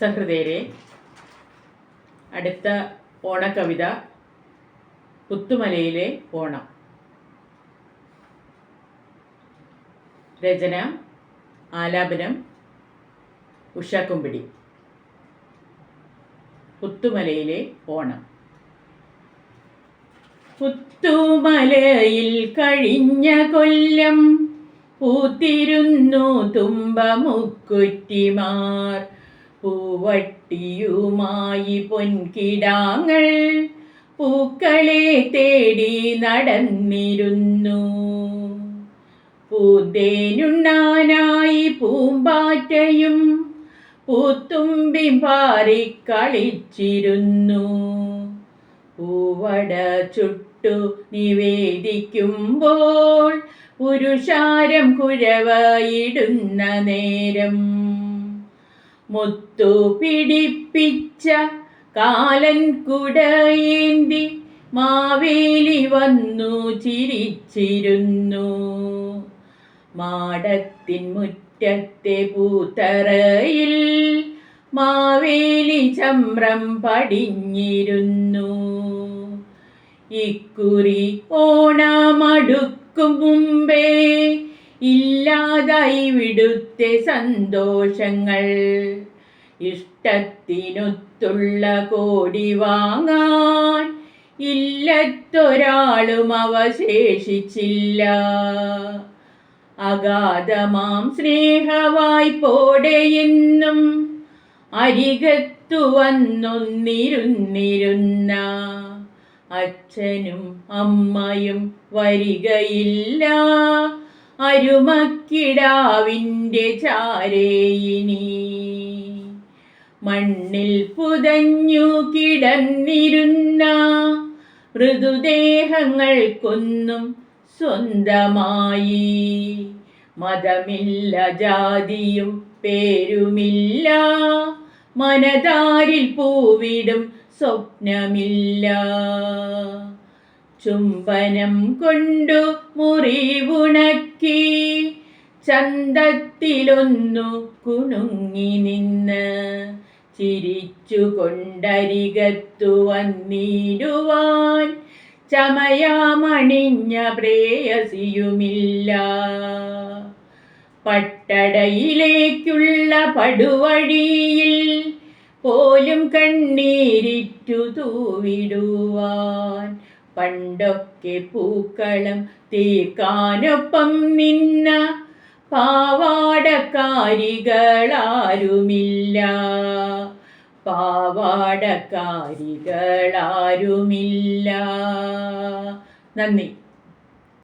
സഹൃദയരെ അടുത്ത ഓണക്കവിത പുത്തുമലയിലെ ഓണം. രചന ആലാപനം ഉഷാക്കുമ്പിടി കുമ്പിടി പുത്തുമലയിലെ ഓണം. പുത്തുമലയിൽ കഴിഞ്ഞ കൊല്ലം പൂത്തിരുന്നു തുമ്പമുക്കുറ്റിമാർ. പൂവട്ടിയുമായി പൊൻകിടാങ്ങൾ പൂക്കളെ തേടി നടന്നിരുന്നു. പൂതേനുണ്ണാനായി പൂമ്പാറ്റയും പൂത്തുമ്പി പാറി കളിച്ചിരുന്നു പൂവട ചുട്ടു നിവേദിക്കുമ്പോൾ പുരുഷാരം കുഴവയിടുന്ന നേരം മുത്തു പിടിപ്പിച്ച കാലൻ കുടയേന്തി മാവേലി വന്നു ചിരിച്ചിരുന്നു. മാടത്തിൻ മുറ്റത്തെ പൂത്തറയിൽ മാവേലി ചമ്രം പടിഞ്ഞിരുന്നു. ഇക്കുറി ഓണമടുക്കും മുമ്പേ ഇല്ലാതായി വിടുത്തെ സന്തോഷങ്ങൾ. ഇഷ്ടത്തിനൊത്തുള്ള കോടി വാങ്ങാൻ ഇല്ലത്തൊരാളും അവശേഷിച്ചില്ല. അഗാധമാം സ്നേഹമായി പോടെയെന്നും അരികത്തു വന്നൊന്നിരുന്നിരുന്ന അച്ഛനും അമ്മയും വരികയില്ല. അരുമക്കിടാവിന്റെ ചാരേയിനി. മണ്ണിൽ പുതഞ്ഞു കിടന്നിരുന്ന മൃദുദേഹങ്ങൾക്കൊന്നും സ്വന്തമായി. മതമില്ല ജാതിയും പേരുമില്ല. മനതാരിൽ പൂവിടും സ്വപ്നമില്ല. ചുംബനം കൊണ്ടു മുറിവുണക്കി ചന്തത്തിലൊന്നു കുണുങ്ങി നിന്ന് ചിരിച്ചു കൊണ്ടരികത്തു വന്നിടുവാൻ ചമയാമണിഞ്ഞ പ്രേയസിയുമില്ല. പട്ടടയിലേക്കുള്ള പടുവഴിയിൽ പോലും കണ്ണീരിറ്റു തൂവിടുവാൻ പണ്ടൊക്കെ പൂക്കളം തീർക്കാനൊപ്പം നിന്ന പാവാടക്കാരികളാരുമില്ല. പാവാടക്കാരികളാരുമില്ല. നന്ദി.